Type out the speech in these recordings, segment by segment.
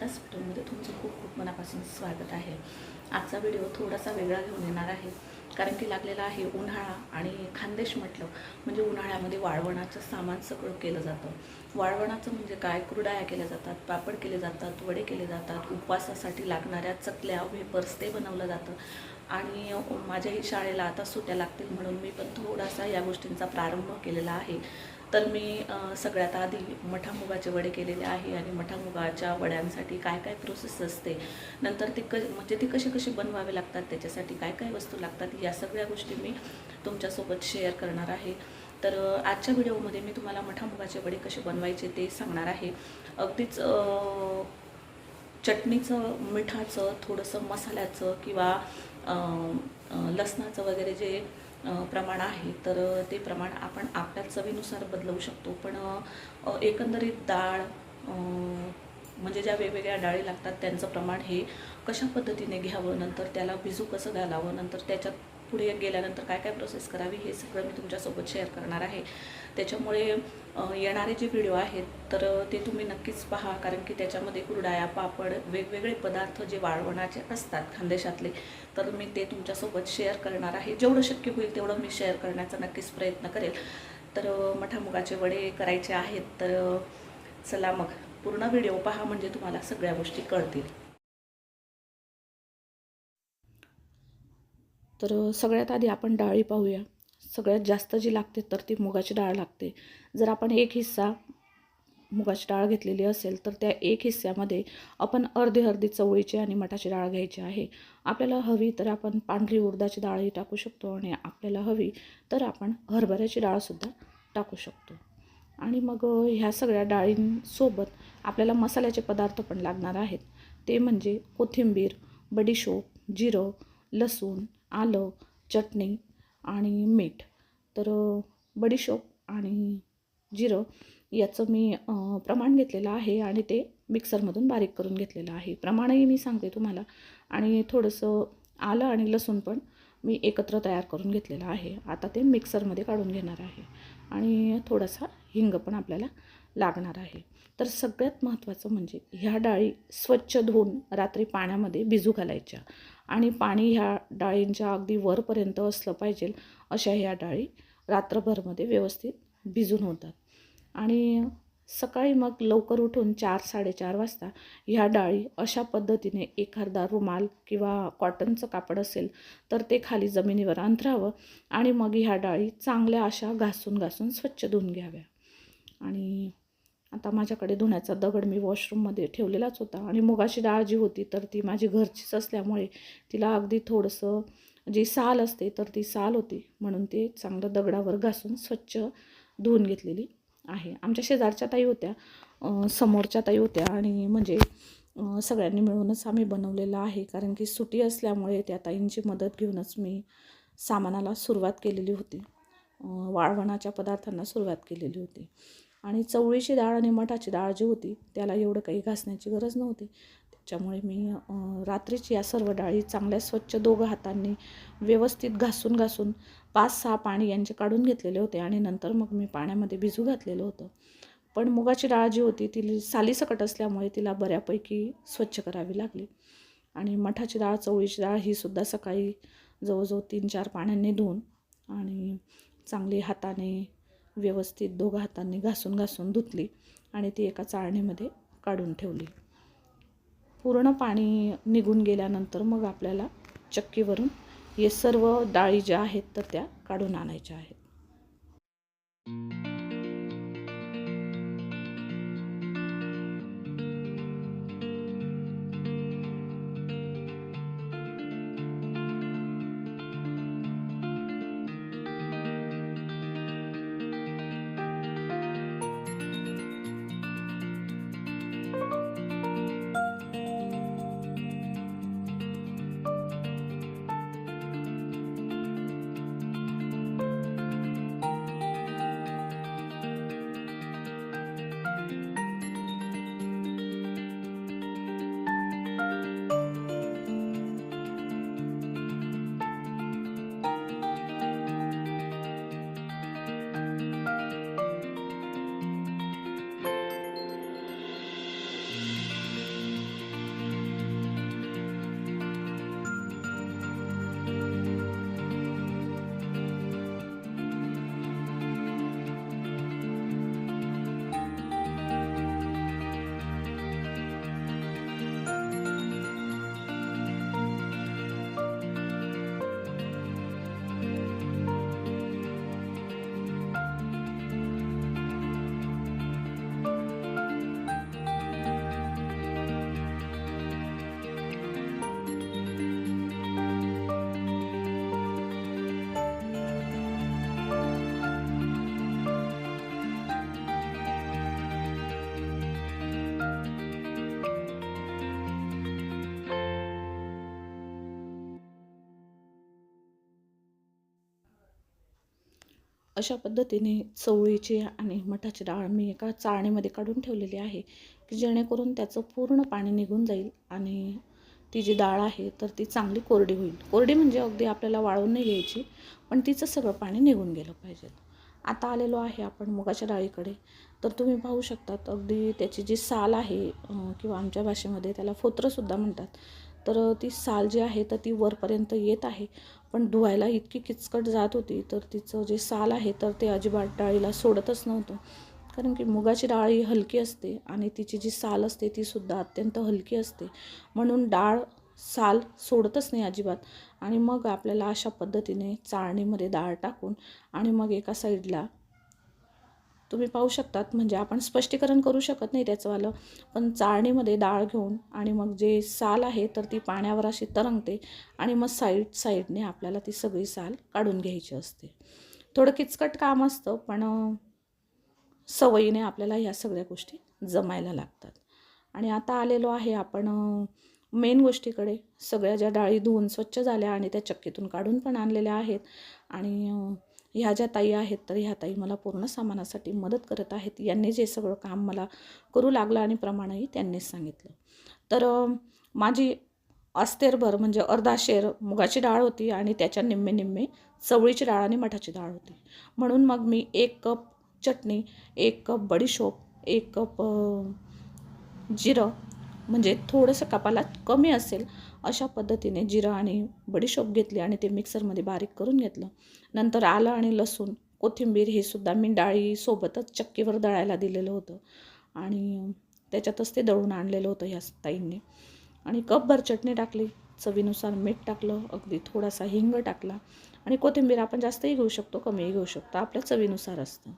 आवडताच व्हिडिओमध्ये तुमचं खूप खूप मनापासून स्वागत आहे. आजचा व्हिडिओ थोडासा वेगळा घेऊन येणार आहे. कारण की लागलेला आहे उन्हाळा आणि खानदेश म्हटलं म्हणजे उन्हाळ्यामध्ये वाळवणाचं सामान सगळं केलं जातं. वाळवणाचं म्हणजे काय? कुरडाया केल्या जातात पापड केले जातात वडे केले जातात उपवासासाठी लागणाऱ्या चकल्या वेपर्स ते बनवलं जातं. आणि माझ्याही शाळेला आता सुट्या लागतील म्हणून मी पण थोडासा या गोष्टींचा प्रारंभ केलेला आहे. तर मी सगळ्यात आधी मठामुगाचे वडे केलेले आहे आणि मठामुगाच्या वड्यांसाठी काय काय प्रोसेस असते नंतर ती क म्हणजे ती कशी कशी बनवावे लागतात त्याच्यासाठी काय काय वस्तू लागतात या सगळ्या गोष्टी मी तुमच्यासोबत शेअर करणार आहे. तर आजच्या व्हिडिओमध्ये मी तुम्हाला मठामुगाचे वडे कसे बनवायचे ते सांगणार आहे. अगदीच चटणीचं मिठाचं थोडंसं मसाल्याचं किंवा लसणाचं वगैरे जे प्रमाण आहे तर ते प्रमाण आपण आपल्या चवीनुसार बदलवू शकतो. पण एकंदरीत डाळ म्हणजे ज्या वेगवेगळ्या डाळी लागतात त्यांचं प्रमाण हे कशा पद्धतीने घ्यावं? नंतर त्याला भिजू कसं घालावं? नंतर त्याच्यात पुढे गेल्यानंतर काय काय प्रोसेस करावी हे सगळं मी तुमच्यासोबत शेअर करणार आहे. त्याच्यामुळे येणारे जे व्हिडिओ आहेत तर ते तुम्ही नक्कीच पहा. कारण की त्याच्यामध्ये कुरडाया पापड वेगवेगळे पदार्थ जे वाळवणाचे असतात खानदेशातले तर मी ते तुमच्यासोबत शेअर करणार आहे. जेवढं शक्य होईल तेवढं मी शेअर करण्याचा नक्कीच प्रयत्न करेल. तर मठामुगाचे वडे करायचे आहेत तर चला मग पूर्ण व्हिडिओ पहा म्हणजे तुम्हाला सगळ्या गोष्टी कळतील. तर सगळ्यात आधी आपण डाळी पाहूया. सगळ्यात जास्त जी लागते तर ती मुगाची डाळ लागते. जर आपण एक हिस्सा मुगाची डाळ घेतलेली असेल तर त्या एक हिस्स्यामध्ये आपण अर्धी अर्धी चवळीची आणि मटाची डाळ घ्यायची आहे. आपल्याला हवी तर आपण पांढरी उडदाची डाळही टाकू शकतो आणि आपल्याला हवी तर आपण हरभऱ्याची डाळसुद्धा टाकू शकतो. आणि मग ह्या सगळ्या डाळींसोबत आपल्याला मसाल्याचे पदार्थ पण लागणार आहेत. ते म्हणजे कोथिंबीर बडीशोप जिरं लसूण आलं चटणी आणि मीठ. तर बडीशोप आणि जिरं याचं मी प्रमाण घेतलेलं आहे आणि ते मिक्सरमधून बारीक करून घेतलेलं आहे. प्रमाणही मी सांगते तुम्हाला. आणि थोडंसं आलं आणि लसूण पण मी एकत्र तयार करून घेतलेलं आहे. आता ते मिक्सरमध्ये काढून घेणार आहे. आणि थोडासा हिंग पण आपल्याला लागणार आहे. तर सगळ्यात महत्त्वाचं म्हणजे ह्या डाळी स्वच्छ धुवून रात्री पाण्यामध्ये भिजू घालायच्या. आणि पाणी ह्या डाळींच्या अगदी वरपर्यंत असलं पाहिजे अशा ह्या डाळी रात्रभरमध्ये व्यवस्थित भिजून होतात. आणि सकाळी मग लवकर उठून चार साडेचार वाजता ह्या डाळी अशा पद्धतीने एखादा रुमाल किंवा कॉटनचं कापड असेल तर ते खाली जमिनीवर अंथरावं आणि मग ह्या डाळी चांगल्या अशा घासून घासून स्वच्छ धुवून घ्याव्या. आणि आता माझ्याकडे धुण्याचा दगड मी वॉशरूममध्ये ठेवलेलाच होता आणि मुगाची डाळ जी होती तर ती माझी घरचीच असल्यामुळे तिला अगदी थोडंसं जी साल असते तर ती साल होती. म्हणून ती चांगलं दगडावर घासून स्वच्छ धुवून घेतलेली आहे. आमच्या शेजारच्या ताई होत्या समोरच्या ताई होत्या आणि म्हणजे सगळ्यांनी मिळूनच आम्ही बनवलेलं आहे. कारण की सुटी असल्यामुळे त्या ताईंची मदत घेऊनच मी सामानाला सुरुवात केलेली होती. वाळवणाच्या पदार्थांना सुरुवात केलेली होती. आणि चवळीची डाळ आणि मठाची डाळ जी होती त्याला एवढं काही घासण्याची गरज नव्हती. त्याच्यामुळे मी रात्रीची या सर्व डाळी चांगल्या स्वच्छ दोघं हातांनी व्यवस्थित घासून घासून पाच सहा पाणी यांचे काढून घेतलेले होते आणि नंतर मग मी पाण्यामध्ये भिजू घातलेलं होतं. पण मुगाची डाळ जी होती ती सालीसकट असल्यामुळे तिला बऱ्यापैकी स्वच्छ करावी लागली. आणि मठाची डाळ चवळीची डाळ ही सुद्धा सकाळी जवळजवळ तीन चार पाण्याने धुवून आणि चांगली हाताने व्यवस्थित दोघा हातांनी घासून घासून धुतली आणि ती एका चाळणीमध्ये काढून ठेवली. पूर्ण पाणी निघून गेल्यानंतर मग आपल्याला चक्कीवरून हे सर्व डाळी ज्या आहेत तर त्या काढून आणायच्या आहेत. अशा पद्धतीने चवळीची आणि मठाची डाळ मी एका चाळणीमध्ये काढून ठेवलेली आहे की जेणेकरून त्याचं पूर्ण पाणी निघून जाईल आणि ती जी डाळ आहे तर ती चांगली कोरडी होईल. कोरडी म्हणजे अगदी आपल्याला वाळवून नाही घ्यायची पण तिचं सगळं पाणी निघून गेलं पाहिजे. आता आलेलो आहे आपण मुगाच्या डाळीकडे. तर तुम्ही पाहू शकतात अगदी त्याची जी साल आहे किंवा आमच्या भाषेमध्ये त्याला फोत्रंसुद्धा म्हणतात. तर ती साल जी आहे तर ती वरपर्यंत येत आहे. पण धुवायला इतकी किचकट जात होती तर तिचं जे साल आहे तर ते अजिबात डाळीला सोडतच नव्हतं. कारण की मुगाची डाळ ही हलकी असते आणि तिची जी साल असते ती सुद्धा अत्यंत हलकी असते. म्हणून डाळ साल सोडतच नाही अजिबात. आणि मग आपल्याला अशा पद्धतीने चाळणीमध्ये डाळ टाकून आणि मग एका साईडला तुम्ही पाहू शकतात. म्हणजे आपण स्पष्टीकरण करू शकत नाही त्याचंवालं. पण चाळणीमध्ये डाळ घेऊन आणि मग जे साल आहे तर ती पाण्यावर अशी तरंगते आणि मग साईड साईडने आपल्याला ती सगळी साल काढून घ्यायची असते. थोडं किचकट काम असतं पण सवयीने आपल्याला ह्या सगळ्या गोष्टी जमायला लागतात. आणि आता आलेलो आहे आपण मेन गोष्टीकडे. सगळ्या ज्या डाळी धुवून स्वच्छ झाल्या आणि त्या चक्कीतून काढून पण आणलेल्या आहेत. आणि ह्या ज्या ताई आहेत तर ह्या ताई मला पूर्ण सामानासाठी मदत करत आहेत. यांनी जे सगळं काम मला करू लागलं आणि प्रमाणही त्यांनीच सांगितलं. तर माझी अस्तेरभर म्हणजे अर्धा शेर मुगाची डाळ होती आणि त्याच्या निम्मे निम्मे चवळीची डाळ आणि मठाची डाळ होती. म्हणून मग मी एक कप चटणी एक कप बडीशोप एक कप जिरं म्हणजे थोडंसं कपाला कमी असेल अशा पद्धतीने जिरं आणि बडीशोप घेतली आणि ते मिक्सरमध्ये बारीक करून घेतलं. नंतर आलं आणि लसूण कोथिंबीर हे सुद्धा मी डाळीसोबतच चक्कीवर दळायला दिलेलं होतं. आणि त्याच्यातच ते दळून आणलेलं होतं ह्या ताईंनी. आणि कपभर चटणी टाकली चवीनुसार मीठ टाकलं अगदी थोडासा हिंग टाकला आणि कोथिंबीर आपण जास्तही घेऊ शकतो कमीही घेऊ शकतो आपल्या चवीनुसार असतं.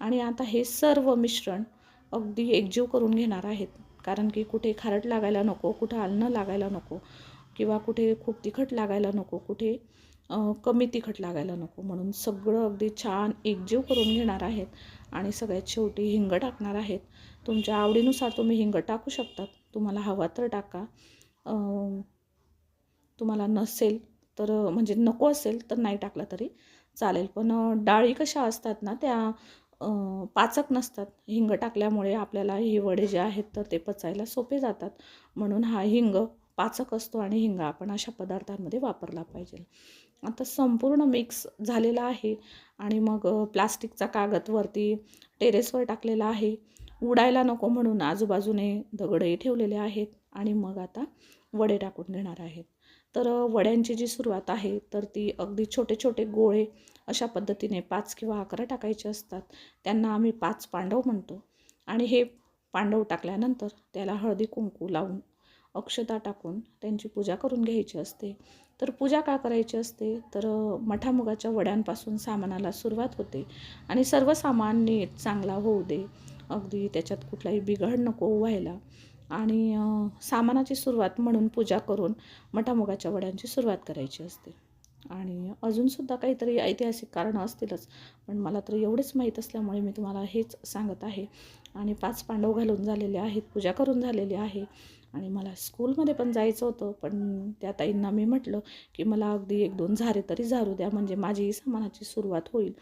आणि आता हे सर्व मिश्रण अगदी एकजीव करून घेणार आहेत. कारण की कुठे खारट लागायला नको कुठे आलणं लागायला नको किंवा कुठे खूप तिखट लागायला नको कुठे कमी तिखट लागायला नको. म्हणून सगळं अगदी छान एकजीव करून घेणार आहेत आणि सगळ्यात शेवटी हिंग टाकणार आहेत. तुमच्या आवडीनुसार तुम्ही हिंग टाकू शकतात. तुम्हाला हवा तर टाका. तुम्हाला नसेल तर म्हणजे नको असेल तर नाही टाकला तरी चालेल. पण डाळी कशा असतात ना त्या पाचक नसतात. हिंग टाकल्यामुळे आपल्याला हे वडे जे आहेत तर ते पचायला सोपे जातात. म्हणून हा हिंग पाचक असतो आणि हिंग आपण अशा पदार्थांमध्ये वापरला पाहिजे. आता संपूर्ण मिक्स झालेला आहे आणि मग प्लास्टिकचा कागद वरती टेरेसवर टाकलेला आहे. उडायला नको म्हणून आजूबाजूने दगडही ठेवलेले आहेत आणि मग आता वडे टाकून घेणार आहेत. तर वड्यांची जी सुरुवात आहे तर ती अगदी छोटे छोटे गोळे अशा पद्धतीने पाच किंवा अकरा टाकायचे असतात. त्यांना आम्ही पाच पांडव म्हणतो. आणि हे पांडव टाकल्यानंतर त्याला हळदी कुंकू लावून अक्षता टाकून त्यांची पूजा करून घ्यायची असते. तर पूजा का करायची असते? तर मठामुगाच्या वड्यांपासून सामानाला सुरुवात होते. आणि सर्व सामान नीट चांगला होऊ दे. अगदी त्याच्यात कुठलाही बिघड नको व्हायला. आणि सामानाची सुरुवात म्हणून पूजा करून मठामुगाच्या वड्यांची सुरुवात करायची असते. आणि अजूनसुद्धा काहीतरी ऐतिहासिक कारणं असतीलच. पण मला तर एवढेच माहीत असल्यामुळे मी तुम्हाला हेच सांगत आहे. आणि पाच पांडव घालून झालेले आहेत पूजा करून झालेली आहे. आणि मला स्कूलमध्ये पण जायचं होतं पण त्या ताईंना मी म्हटलं की मला अगदी एक दोन झारे तरी झारू द्या म्हणजे माझी सामानाची सुरुवात होईल.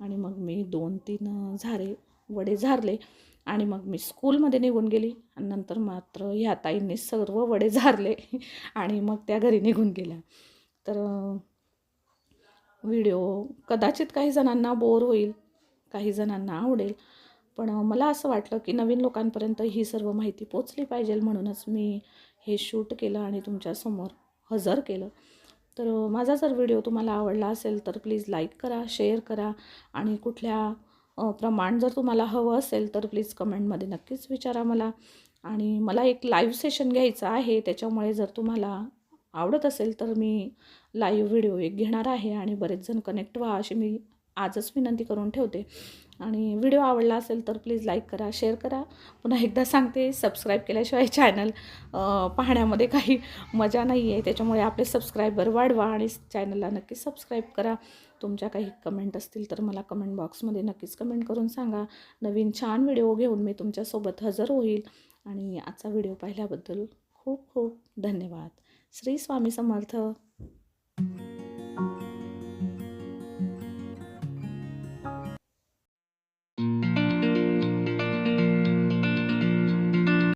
आणि मग मी दोन तीन झारे वडे झारले. आणि मग मी स्कूलमध्ये निघून गेली. आणि नंतर मात्र ह्या ताईंनी सर्व वडे झारले. आणि मग त्या घरी निघून गेल्या. तर व्हिडिओ. कदाचित काही जणांना बोर होईल काही जणांना आवडेल. पण मला असं वाटलं की नवीन लोकांपर्यंत ही सर्व माहिती पोचली पाहिजे म्हणूनच मी हे शूट केलं आणि तुमच्यासमोर हजर केलं. तर माझा जर व्हिडिओ तुम्हाला आवडला असेल तर प्लीज लाईक करा शेअर करा आणि कुठल्या प्रमाण जर तुम्हाला हवं असेल तर प्लीज कमेंटमध्ये नक्कीच विचारा मला. आणि मला एक लाईव्ह सेशन घ्यायचं आहे त्याच्यामुळे जर तुम्हाला आवडत असेल तर मी लाईव्ह व्हिडिओ एक घेणार आहे आणि बरेच जण कनेक्ट व्हा अशी मी आजच विनंती करून ठेवते. आणि व्हिडिओ आवडला असेल तर प्लीज लाईक करा शेअर करा. पुन्हा एकदा सांगते सबस्क्राईब केल्याशिवाय चॅनल पाहण्यामध्ये काही मजा नाही आहे त्याच्यामुळे आपले सबस्क्रायबर वाढवा आणि चॅनलला नक्की सबस्क्राईब करा. तुमच्या काही कमेंट असतील तर मला कमेंट बॉक्समध्ये नक्कीच कमेंट करून सांगा. नवीन छान व्हिडिओ घेऊन मी तुमच्यासोबत हजर होईल. आणि आजचा व्हिडिओ पाहिल्याबद्दल खूप खूप धन्यवाद. श्री स्वामी समर्थ.